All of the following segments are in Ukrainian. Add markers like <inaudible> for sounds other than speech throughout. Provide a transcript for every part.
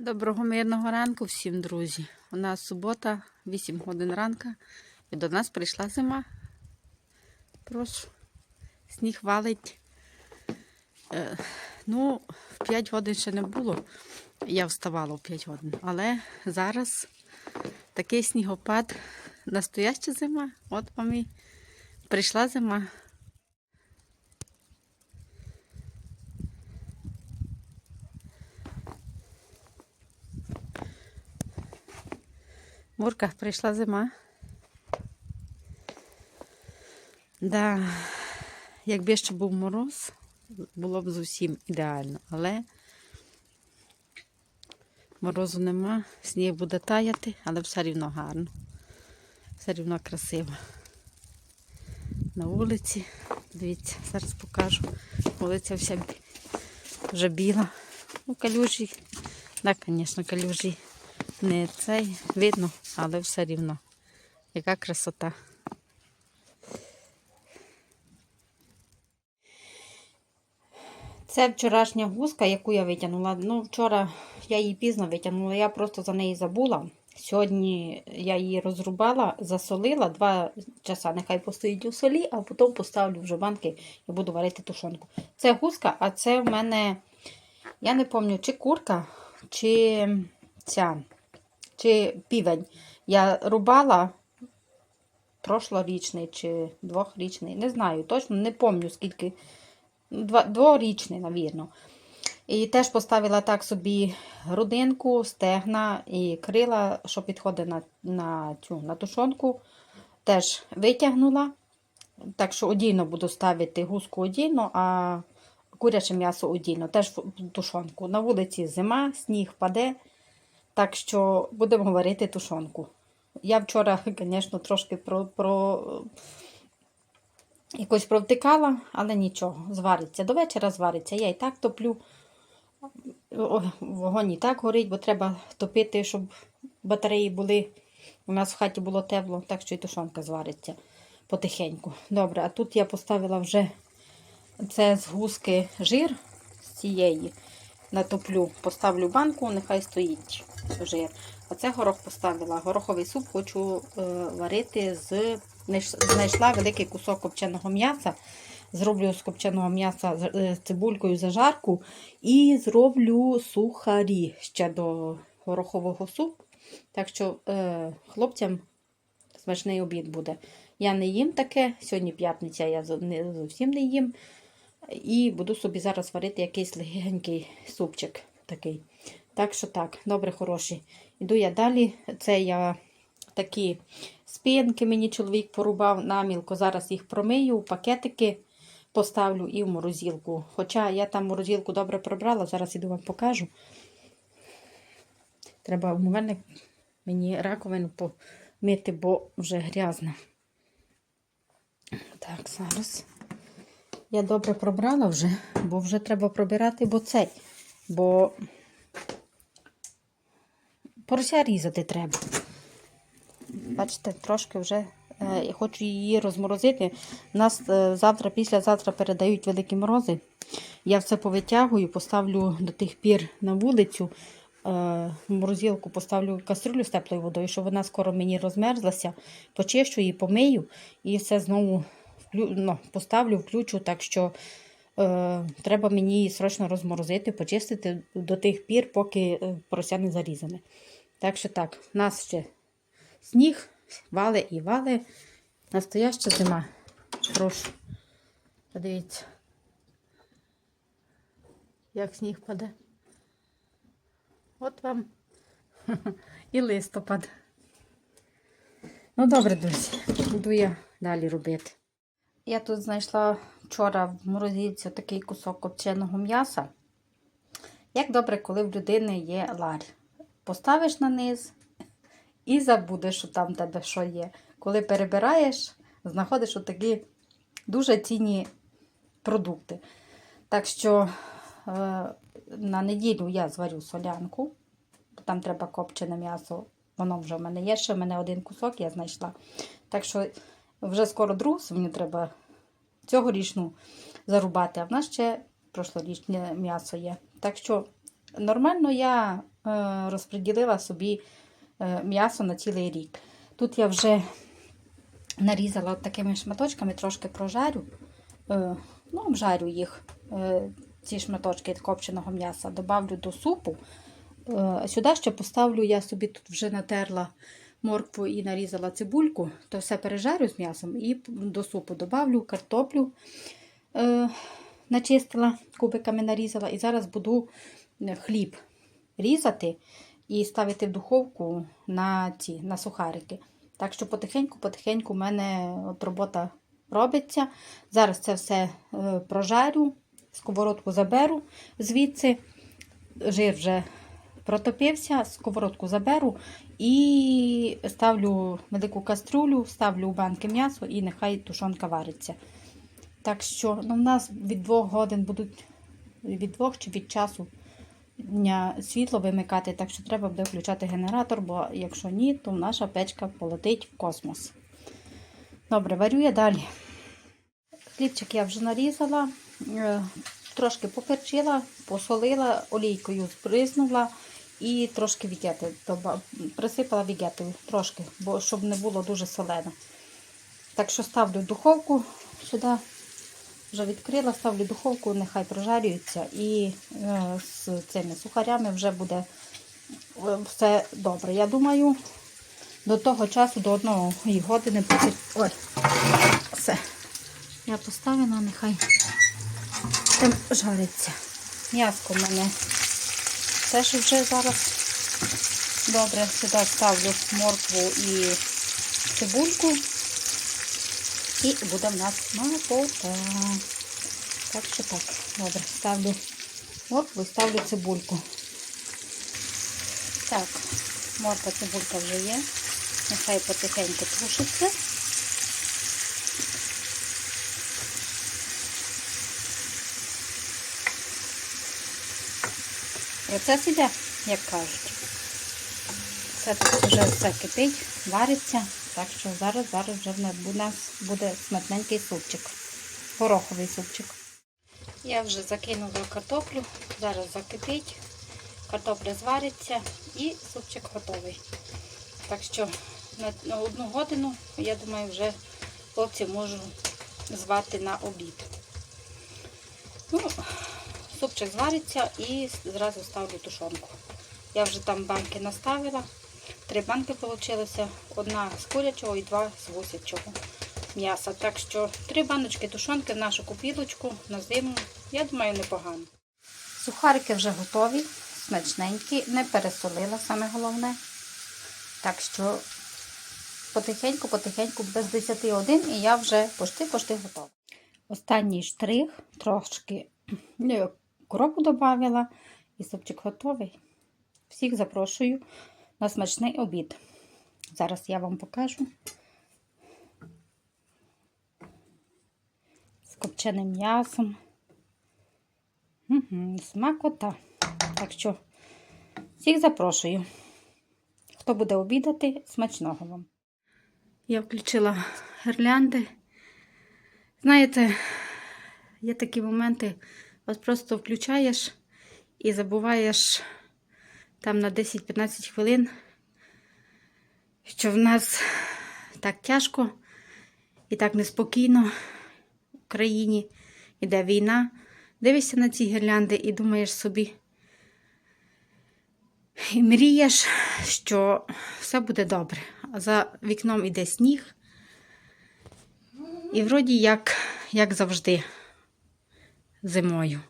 Доброго мирного ранку всім, друзі. У нас субота, 8 годин ранка, і до нас прийшла зима. Прошу, сніг валить. Е, ну, в 5 годин ще не було. Я вставала в 5 годин. Але зараз такий снігопад, настояща зима. От вам і прийшла зима. Мурка, прийшла зима. Да, якби ще був мороз, було б зовсім ідеально, але морозу нема, сніг буде таяти, але все рівно гарно. Все рівно красиво. На вулиці. Дивіться, зараз покажу. Вулиця вся вже біла. Ну, калюжі. Так, звісно, калюжі не цей видно, але все рівно. Яка красота. Це вчорашня гуска, яку я витягнула. Ну, вчора я її пізно витягнула, я просто за неї забула. Сьогодні я її розрубала, засолила два часа, нехай постоїть у солі, а потім поставлю вже банки і буду варити тушонку. Це гуска, а це в мене, я не пам'ятаю, чи курка, чи ця, чи півень. Я рубала прошлорічний чи двохрічний, не знаю, точно не пам'ятаю скільки. Два, дворічний, навірно. І теж поставила так собі грудинку, стегна і крила, що підходить на, на цю на тушонку. Теж витягнула. Так що одільно буду ставити гуску одільно, а куряче м'ясо одільно. Теж в тушонку. На вулиці зима, сніг паде. Так що будемо варити тушонку. Я вчора, звісно, трошки про, про якось провтикала, але нічого, звариться. До вечора звариться. Я і так топлю. О, Вогонь і так горить, бо треба топити, щоб батареї були. У нас в хаті було тепло, так що і тушонка звариться потихеньку. Добре, а тут я поставила вже це з гуски жир з цієї. Натоплю, поставлю банку, нехай стоїть жир. А це горох поставила. Гороховий суп хочу е, варити з. Знайшла великий кусок копченого м'яса. Зроблю з копченого м'яса з е, цибулькою зажарку і зроблю сухарі ще до горохового супу. Так що е, хлопцям смачний обід буде. Я не їм таке, сьогодні п'ятниця, я зовсім не їм. І буду собі зараз варити якийсь легенький супчик такий. Так що так, добре, хороший. Іду я далі. Це я такі спинки мені чоловік порубав намілко. Зараз їх промию, пакетики поставлю і в морозилку. Хоча я там морозилку добре прибрала, зараз іду вам покажу. Треба умивальник мені раковину помити, бо вже грязна. Так, зараз. Я добре пробрала вже, бо вже треба пробирати, бо цей. Бо порося різати треба. Бачите, трошки вже е, я хочу її розморозити. Нас е, завтра, післязавтра передають великі морози. Я все повитягую, поставлю до тих пір на вулицю. е, В морозилку поставлю каструлю з теплою водою, щоб вона скоро мені розмерзлася. Почищу її, помию і все знову ну, поставлю, включу. Так що е, треба мені її срочно розморозити, почистити до тих пір, поки порося не зарізане. Так що так, нас ще сніг, вали і вали. Настояща зима. Прошу. Подивіться, як сніг паде. От вам <laughs> і листопад. Ну, добре, друзі, буду я далі робити. Я тут знайшла вчора в морозильці такий кусок копченого м'яса. Як добре, коли в людини є ларь. Поставиш на низ і забудеш, що там тебе що є. Коли перебираєш, знаходиш отакі дуже цінні продукти. Так що е, на неділю я зварю солянку, бо там треба копчене м'ясо. Воно вже в мене є, ще в мене один кусок я знайшла. Так що вже скоро другу свиню треба цьогорічну зарубати, а в нас ще прошлорічне м'ясо є. Так що нормально я е, розподілила собі е, м'ясо на цілий рік. Тут я вже нарізала от такими шматочками, трошки прожарю. Е, ну, обжарю їх, ці шматочки копченого м'яса, добавлю до супу. Сюди ще поставлю, я собі тут вже натерла моркву і нарізала цибульку, то все пережарю з м'ясом і до супу добавлю картоплю. Начистила, кубиками нарізала, і зараз буду хліб різати і ставити в духовку на ці на сухарики. Так що потихеньку-потихеньку в мене от робота робиться. Зараз це все е, прожарю, сковородку заберу звідси. Жир вже протопився, сковородку заберу і ставлю велику каструлю, ставлю у банки м'ясо і нехай тушонка вариться. Так що ну, в нас від двох годин будуть від двох чи від часу дня світло вимикати, так що треба буде включати генератор, бо якщо ні, то наша печка полетить в космос. Добре, варю я далі. Хлібчик я вже нарізала, е, трошки поперчила, посолила, олійкою збризнула і трошки вігети присипала вігетою трошки, бо щоб не було дуже солене. Так що ставлю в духовку сюди, вже відкрила, ставлю духовку, нехай прожарюється і е, з цими сухарями вже буде е, все добре. Я думаю, до того часу, до одної години буде. Ой, все. Я поставила, нехай там жариться. М'яско в мене теж вже зараз добре. Сюди ставлю моркву і цибульку. І буде в нас смакота. Так що так. Добре, ставлю моркву і ставлю цибульку. Так, морква, цибулька вже є. Нехай потихеньку тушиться. Процес іде, як кажуть. Все тут вже все кипить, вариться. Так що зараз, зараз вже в нас буде смачненький супчик. Гороховий супчик. Я вже закинула картоплю, зараз закипить, картопля звариться і супчик готовий. Так що на одну годину, я думаю, вже хлопці можу звати на обід. Ну, супчик звариться і зразу ставлю тушонку. Я вже там банки наставила. Три банки вийшло, одна з курячого і два з гусячого м'яса. Так що три баночки тушонки в нашу купілочку на зиму, я думаю, непогано. Сухарики вже готові, смачненькі, не пересолила, саме головне. Так що потихеньку-потихеньку, без 10 годин, і я вже пошти-пошти готова. Останній штрих, трошки кропу додавила, і супчик готовий. Всіх запрошую на смачний обід. Зараз я вам покажу. З копченим м'ясом. Угу, смакота. Так що всіх запрошую. Хто буде обідати, смачного вам. Я включила гірлянди. Знаєте, є такі моменти, от просто включаєш і забуваєш там на 10-15 хвилин, що в нас так тяжко і так неспокійно в країні іде війна. Дивишся на ці гірлянди і думаєш собі, і мрієш, що все буде добре. А за вікном іде сніг. І вроді як, як завжди, зимою.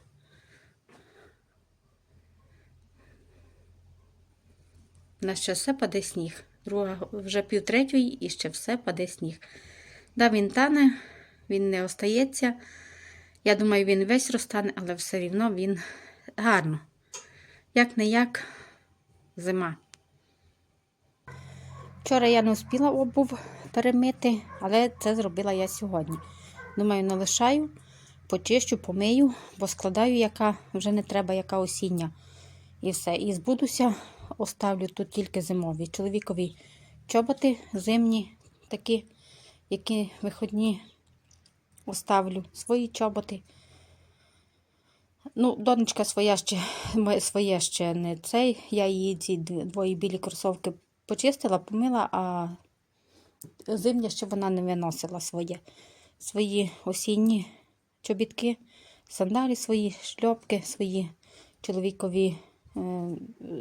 У нас ще все паде сніг. Друга вже пів третьої і ще все паде сніг. Да, він тане, він не остається. Я думаю, він весь розтане, але все рівно він гарно. Як не як зима. Вчора я не успіла обув перемити, але це зробила я сьогодні. Думаю, не лишаю, почищу, помию, бо складаю, яка вже не треба, яка осіння. І все. І збудуся, оставлю тут тільки зимові. Чоловікові чоботи зимні, такі, які виходні оставлю. Свої чоботи. Ну, донечка своя ще, своє ще не цей. Я її ці дв- двої білі кросовки почистила, помила, а зимня ще вона не виносила своє. Свої осінні чобітки, сандалі свої, шльопки, свої чоловікові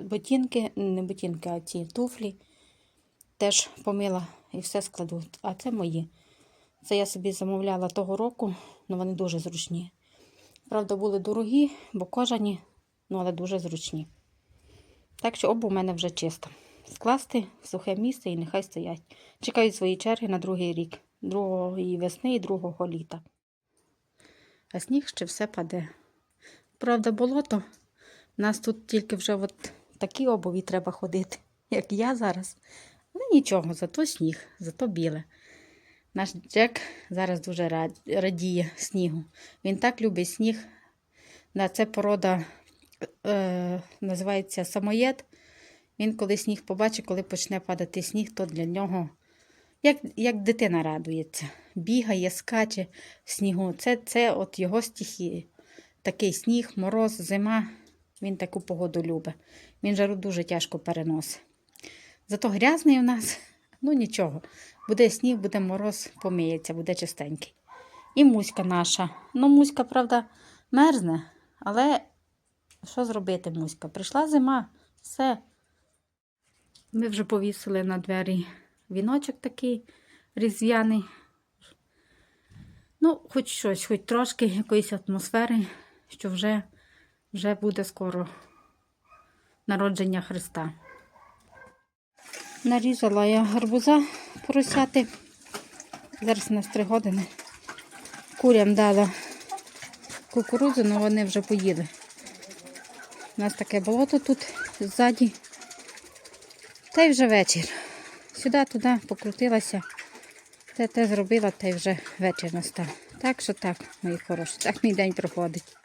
ботинки, не ботинки, а ці туфлі. Теж помила і все складу. А це мої. Це я собі замовляла того року, але вони дуже зручні. Правда, були дорогі, бо кожані, ну але дуже зручні. Так що оба у мене вже чисто. Скласти в сухе місце і нехай стоять. Чекають свої черги на другий рік, другої весни і другого літа. А сніг ще все паде. Правда, болото. Нас тут тільки вже от такі обуві треба ходити, як я зараз. Але нічого, зато сніг, зато біле. Наш Джек зараз дуже радіє снігу. Він так любить сніг. Це порода е, називається самоєд. Він коли сніг побачить, коли почне падати сніг, то для нього як, як дитина радується. Бігає, скаче в снігу. Це, це от його стихії. Такий сніг, мороз, зима. Він таку погоду любить. Він жару дуже тяжко переносить. Зато грязний у нас, <laughs> ну нічого. Буде сніг, буде мороз, помиється, буде чистенький. І муська наша. Ну, муська, правда, мерзне, але що зробити, муська? Прийшла зима, все. Ми вже повісили на двері віночок такий різдвяний. Ну, хоч щось, хоч трошки якоїсь атмосфери, що вже, вже буде скоро народження Христа. Нарізала я гарбуза поросяти. Зараз на 3 години. Курям дала кукурудзу, але вони вже поїли. У нас таке болото тут ззаді. Та й вже вечір. Сюди-туди покрутилася. Те те зробила, та й вже вечір настав. Так що так, мої хороші, так мій день проходить.